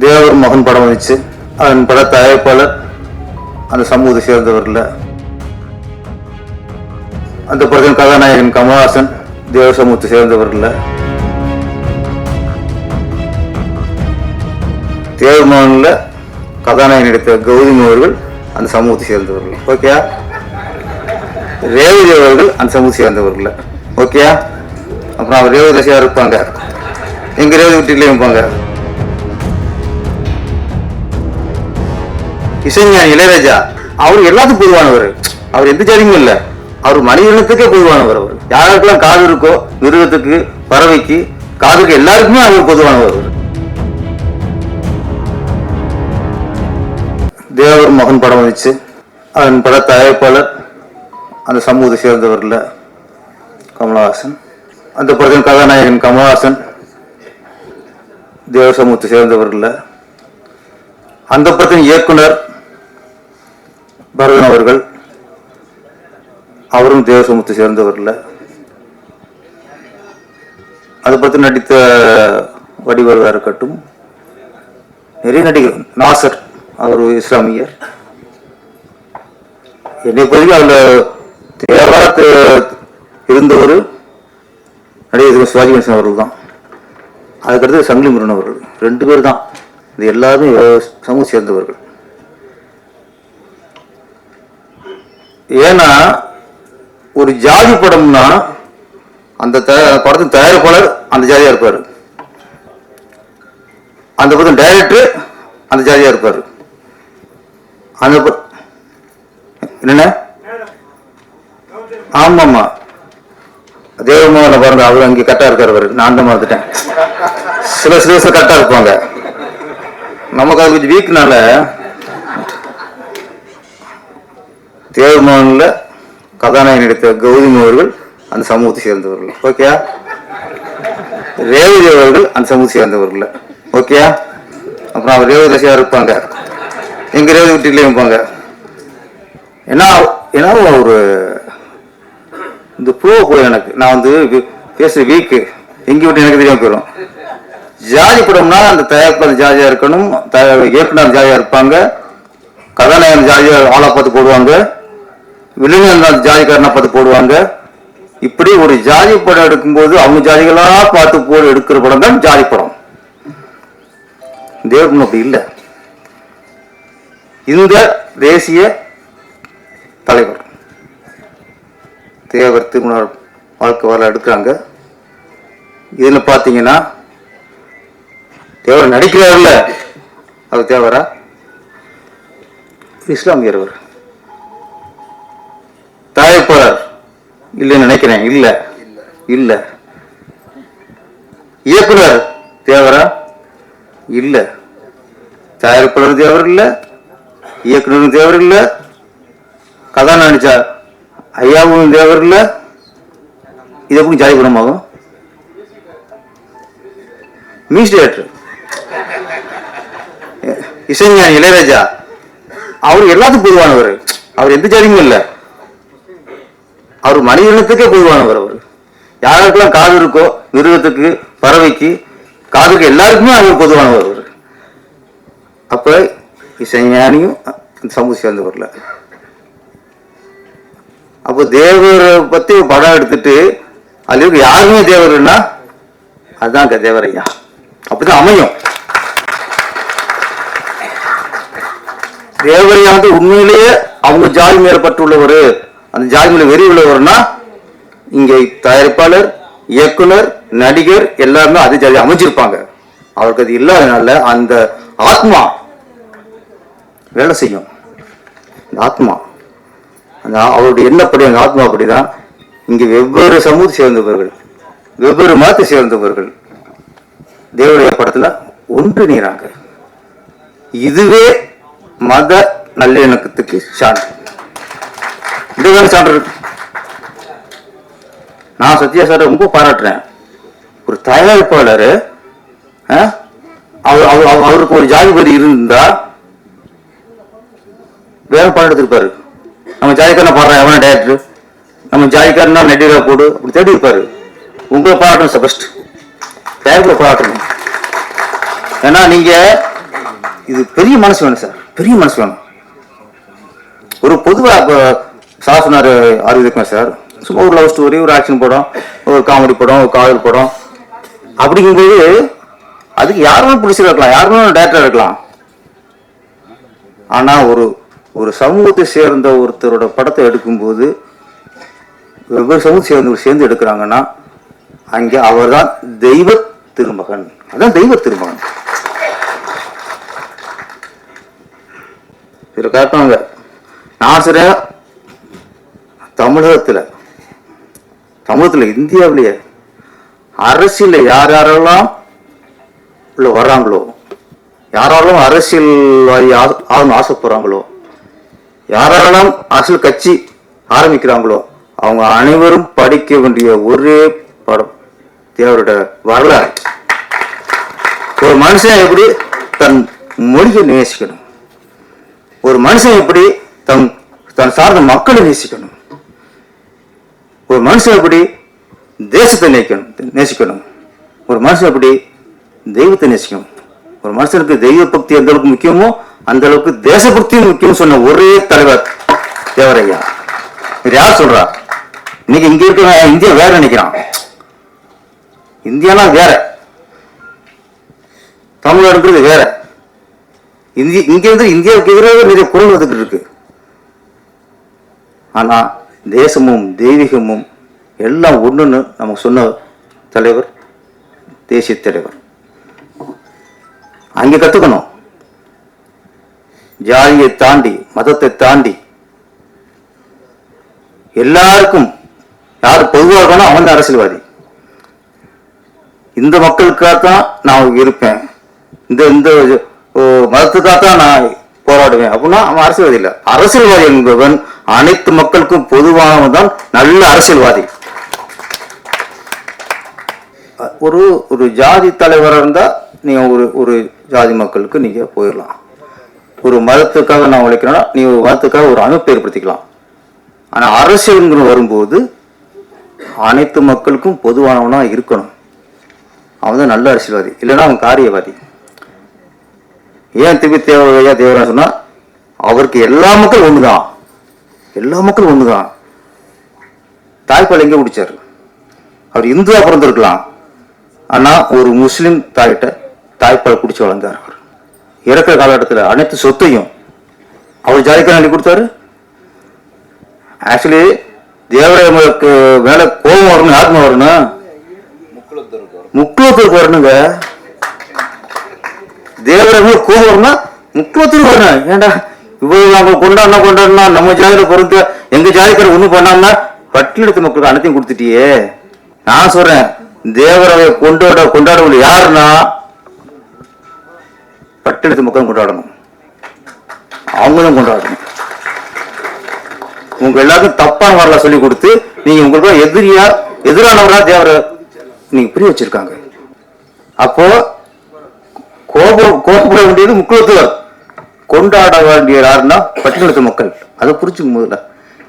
தேவர் மகன் படம் வந்துச்சு. அதன் பட தயாரிப்பாளர் அந்த சமூகத்தை சேர்ந்தவரில் அந்த படத்தின் கதாநாயகன் கமல்ஹாசன் தேவர் சமூகத்தை சேர்ந்தவரில் தேவர் மகனில் கதாநாயகன் நடித்த கௌதமி அவர்கள் அந்த சமூகத்தை சேர்ந்தவர்கள் ஓகேயா ரேவதி அவர்கள் அந்த சமூகத்தை சேர்ந்தவர்கள் ஓகே அப்புறம் அவர் ரேவதி ரசிகா இருப்பாங்க. எங்க ரேவதி வீட்டிலையும் இருப்பாங்க. இசைஞானி இளையராஜா அவர் எல்லாத்துக்கும் பொதுவானவர். அவர் எந்த ஜாதியும் இல்லை. அவர் மனிதனத்துக்கே பொதுவானவர் அவர். யாருக்கெல்லாம் காது இருக்கோ மிருகத்துக்கு பறவைக்கு காதுக்கு எல்லாருக்குமே அவர் பொதுவானவர் அவர். தேவர் மகன் படம் வச்சு அதன் பட தயாரிப்பாளர் அந்த சமூகத்தை சேர்ந்தவர் கமலஹாசன். அந்த படத்தின் கதாநாயகன் கமலஹாசன். தேவ சமூகத்தை சேர்ந்தவர் அந்த படத்தின் இயக்குனர் பரதன் அவர்கள் அவரும் தேவ சமூகத்தை சேர்ந்தவர் அதை பற்றி நடித்த வடிவர்களாக இருக்கட்டும் நிறைய நடிகர் நாசர் அவர் இஸ்லாமியர். என்னை பொறுத்து அதில் தேவாரத்து இருந்தவர் நடிகர் சிவாஜி கணேசன் அவர்கள் தான். அதுக்கடுத்து சங்கிலி முருகன் அவர்கள் ரெண்டு பேர் தான். இது எல்லாருமே சமூக சேர்ந்தவர்கள். ஏன்னா ஒரு ஜாதி படம்னா அந்த த- படத்தின் தயாரிப்பாளர் அந்த ஜாதியாக இருப்பார். அந்த படத்தின் டைரக்டர் அந்த ஜாதியாக இருப்பார். அந்த ப- ஆமாம்மா. தேவமோகன பாருங்க அவர் அங்கே கரெக்டாக இருக்கார் அவர் நான் தான் மறந்துட்டேன். சில சில கரெக்டாக இருப்பாங்க. நமக்கு அது கொஞ்சம் வீக்னால தேவமோகனில் கதாநாயகன் நடித்த கௌதமி அவர்கள் அந்த சமூகத்தை சேர்ந்தவர்கள். ஓகே ரேவதி அவர்கள் அந்த சமூகத்தை சேர்ந்தவர்கள். ஓகே அப்புறம் அவர் ரேவதி ரசியாக இருப்பாங்க. எங்கள் ரேவதி வீட்டிலேயும் இருப்பாங்க. ஏன்னா ஏன்னா ஒரு இந்த ப்ரோ கூட எனக்கு நான் வந்து பேசுகிற வீக்கு எங்கே விட்டு எனக்கு தெரியாமல் போயிடும் ஜாதி படம்னா அந்த தயாரிப்பாளர் ஜாதியாக இருக்கணும் இயக்குனர் ஜாதியாக இருப்பாங்க கதாநாயகன் ஜாதியாக ஆளாக பார்த்து போடுவாங்க. வில்லன் அந்த ஜாதிக்காரனை பார்த்து போடுவாங்க. இப்படி ஒரு ஜாதி படம் எடுக்கும்போது அவங்க ஜாதிகளா பார்த்து போடு எடுக்கிற படம் தான் ஜாதி படம். தேவன் அப்படி இல்லை. இந்த தேசிய தலைவர் தேவர் திருமண வாழ்க்கை வரலாறு எடுக்கிறாங்க. இதில் பார்த்தீங்கன்னா தேவர் நடிக்கிறார்ல. அவர் தேவரா? இஸ்லாமியர் அவர். இல்லைன்னு நினைக்கிறேன். இல்ல. இல்ல. இயக்குனர் தேவரா? இல்ல. தயாரிப்பாளர் தேவர் இல்ல. இயக்குனரும் தேவர் இல்ல. கதாநாயகன் ஐயாவும் தேவர் இல்ல. இது எப்படி ஜாதி குணமாகும். Music director. இசைஞானி இளையராஜா. அவர் எல்லாத்துக்கும் பொதுவானவர். அவர் எந்த ஜாதியும் இல்லை. அவர் மனிதனத்துக்கே பொதுவானவர் அவர். யாருக்கெல்லாம் காது இருக்கோ மிருகத்துக்கு பறவைக்கு காதுக்கு எல்லாருக்குமே அவர் பொதுவானவர் அவர். அப்ப இசைஞானியும் இந்த சமூக சேர்ந்தவர்ல. அப்போ தேவரை பத்தி படம் எடுத்துட்டு அதுக்கு யாருமே தேவர்னா அதுதான் தேவரையா. தேவர் ஐயா அப்படிதான் அமையும். தேவரையா வந்து உண்மையிலேயே அவங்க ஜாதி மேல பற்றுள்ளவர் அந்த ஜாதி வெறி உள்ளவர்னா இங்க தயாரிப்பாளர் இயக்குனர் நடிகர் எல்லாருமே அதே ஜாதி அமைஞ்சிருப்பாங்க. அவருக்கு அது இல்லாதனால அந்த ஆத்மா வேலை செய்யும். இந்த ஆத்மா. அந்த அவருடைய எண்ணப்படி அந்த ஆத்மா அப்படிதான். இங்க வெவ்வேறு சமூகத்தை சேர்ந்தவர்கள் வெவ்வேறு மதத்தை சேர்ந்தவர்கள் தேவடைய படத்துல ஒன்றிணைறாங்க இதுவே மத நல்லிணக்கத்துக்கு சான்று. இதுதான் சான்று. நான் சத்யா சார் ரொம்ப பாராட்டுறேன். ஒரு தயாரிப்பாளர் அவருக்கு ஒரு ஜாதிபதி இருந்தா வேற படம் எடுத்திருப்பாரு. நம்ம ஜாதிக்காரன் பாடுறேன் எவன டேரக்டர் நம்ம ஜாதிக்காரனா நடிகரா போடு அப்படி தேடி இருப்பாரு. உங்களை பாராட்டணும் சார் ஃபர்ஸ்ட் தயாரிப்பில் பாராட்டணும். ஏன்னா நீங்க இது பெரிய மனசு வேணும் சார். பெரிய மனசு வேணும். ஒரு பொதுவா சாசனார் சார் சார். சும்மா ஒரு லவ் ஸ்டோரி ஒரு ஆக்ஷன் படம் ஒரு காமெடி படம் ஒரு காதல் படம். அப்படிங்கும்போது அதுக்கு யாருமே பிடிச்சி இருக்கலாம் யாருமே டேரக்டர் இருக்கலாம். ஆனா ஒரு ஒரு சமூகத்தை சேர்ந்த ஒருத்தரோட படத்தை எடுக்கும்போது வெவ்வேறு சமூகத்தை சேர்ந்து சேர்ந்து எடுக்கிறாங்கன்னா அங்கே அவர் தான் தெய்வ திருமகன். அதான் தெய்வ திருமகன். இதில் காட்டுவாங்க. நான் சரியாக தமிழகத்துல தமிழகத்துல இந்தியாவிலேயே அரசியல்ல யார் யாரெல்லாம் உள்ள வர்றாங்களோ யாராலும் அரசியல்வாதி ஆகணும் ஆசைப்படுறாங்களோ யாரெல்லாம் அரசியல் கட்சி ஆரம்பிக்கிறாங்களோ அவங்க அனைவரும் படிக்க வேண்டிய ஒரே படம் தேவரோட வரலாறு. ஒரு மனுஷன் எப்படி தன் மொழியை நேசிக்கணும்? ஒரு மனுஷன் எப்படி தன் தன் சார்ந்த மக்களை நேசிக்கணும்? ஒரு மனுஷன் எப்படி தேசத்தை நேக்கணும் நேசிக்கணும்? ஒரு மனுஷன் எப்படி தெய்வத்தை நேசிக்கணும்? ஒரு மனுஷனுக்கு தெய்வ பக்தி எந்த அளவுக்கு முக்கியமோ அந்த அளவுக்கு தேசபக்தியும் முக்கியம் சொன்ன ஒரே தலைவர் தேவரையா. இது யார் சொல்றா? இன்னைக்கு இங்க இருக்கிற இந்தியா வேற நினைக்கிறான். இந்தியானா வேற? தமிழ்நாடுங்கிறது வேற? இந்திய இங்க இருந்து இந்தியாவுக்கு எதிராக நிறைய குரல் வந்துட்டு இருக்கு. ஆனா தேசமும் தெய்வீகமும் எல்லாம் ஒன்றுன்னு நமக்கு சொன்ன தலைவர் தேசிய தலைவர். அங்க கத்துக்கணும். ஜாதியை தாண்டி மதத்தை தாண்டி எல்லாருக்கும் யார் பொதுவாக இருக்கணும் அவன் தான் அரசியல்வாதி. இந்த மக்களுக்காக தான் நான் இருப்பேன். இந்த இந்த ஓ, மதத்துக்காக தான் நான் போராடுவேன். அப்படின்னா அவன் அரசியல்வாதி இல்லை. அரசியல்வாதி என்பவன் அனைத்து மக்களுக்கும் பொதுவானவன் தான் நல்ல அரசியல்வாதி. ஒரு ஒரு ஜாதி தலைவராக இருந்தா நீ ஒரு ஒரு ஜாதி மக்களுக்கு நீங்க போயிடலாம். ஒரு மதத்துக்காக நான் உழைக்கிறேன்னா நீ ஒரு மதத்துக்காக ஒரு அமைப்பு ஏற்படுத்திக்கலாம் ஆனா அரசியல்ங்கிற வரும்போது அனைத்து மக்களுக்கும் பொதுவானவனா இருக்கணும். அவன் தான் நல்ல அரசியல்வாதி இல்லைன்னா அவன் காரியவாதி. ஏன் திருப்பி தேவையா தேவரா சொன்னா அவருக்கு எல்லா மக்களும் ஒண்ணுதான். எல்லா மக்களும் ஒண்ணுதான். தாய்ப்பால் எங்க குடிச்சாரு? அவர் இந்துவா பிறந்திருக்கலாம். ஆனா ஒரு முஸ்லிம் தாயிட்ட தாய்ப்பால் குடிச்சு வளர்ந்தார் அவர். இறக்குற காலகட்டத்தில் அனைத்து சொத்தையும் அவர் ஜாதிக்காரன் அள்ளி கொடுத்தாரு. ஆக்சுவலி தேவராயமுக்கு மேல கோபம் வரணும் ஆத்மா வரணும்? முக்குளத்தூருக்கு வரணுங்க. தேவராயமுக்கு கோபம் வரணும் முக்கியத்துக்கு வரணும். ஏன்டா? இவ்வளவு நாங்கள் கொண்டாடினா கொண்டாடினா நம்ம ஜாதியில பொறுத்த எங்க ஜாதிக்கார ஒண்ணும் பண்ணாம பட்டியலத்து மக்களுக்கு அனைத்தையும் கொடுத்துட்டியே. நான் சொல்றேன் தேவரவை கொண்டாட கொண்டாடவில்லை. யாருன்னா? பட்டியலத்து மக்களும் கொண்டாடணும். அவங்களும் கொண்டாடணும். உங்க எல்லாருக்கும் தப்பான வரலாறு சொல்லி கொடுத்து நீங்க உங்களுக்கு எதிரியா எதிரானவரா தேவர நீங்க புரிய வச்சிருக்காங்க. அப்போ கோபம் கோபப்பட வேண்டியது முக்கியத்துவம். கொண்டாட வேண்டிய யாருன்னா பட்டியலத்து மக்கள். அதை புரிச்சுக்கும் முதல்ல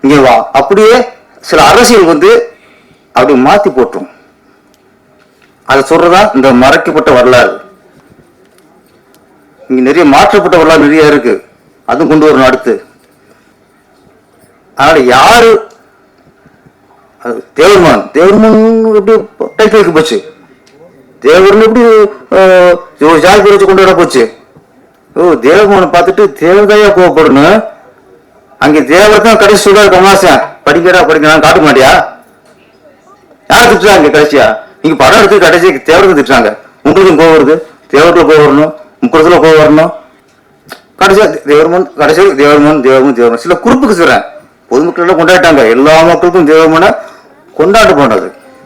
இங்க வா. அப்படியே சில அரசியல் வந்து அப்படி மாத்தி போட்டுரும். அதை சொல்றதா இந்த மறைக்கப்பட்ட வரலாறு. இங்க நிறைய மாற்றப்பட்ட வரலாறு நிறைய இருக்கு. அதுவும் கொண்டு வரணும் அடுத்து. அதனால யாரு? அது தேவர்மான். தேவர்மான் எப்படி டைட்டிலுக்கு போச்சு? தேவர்னு எப்படி ஜாதி பேர் கொண்டு வர போச்சு? ஓ தேவகுமனை பார்த்துட்டு தேவதையா கோவப்படணும். அங்கே தேவர் தான் கடைசி சொல்றாரு கமலாசன் படிக்கடா படிக்கலாம் காட்ட மாட்டியா? யார் திட்டுறாங்க கடைசியா? நீங்க படம் எடுத்து கடைசி தேவருக்கு திட்டுறாங்க. உங்களுக்கும் கோவம் வருது. தேவருக்குள்ள கோவம் வரணும். முக்குளத்துல கோவம் வரணும். கடைசியா தேவர்மன் கடைசி தேவர்மன் தேவர்மன் தேவர்மன் சில குறிப்புக்கு சொல்றேன். பொதுமக்கள் எல்லாம் கொண்டாடிட்டாங்க. எல்லா மக்களுக்கும் தேவர்மனை கொண்டாட போனது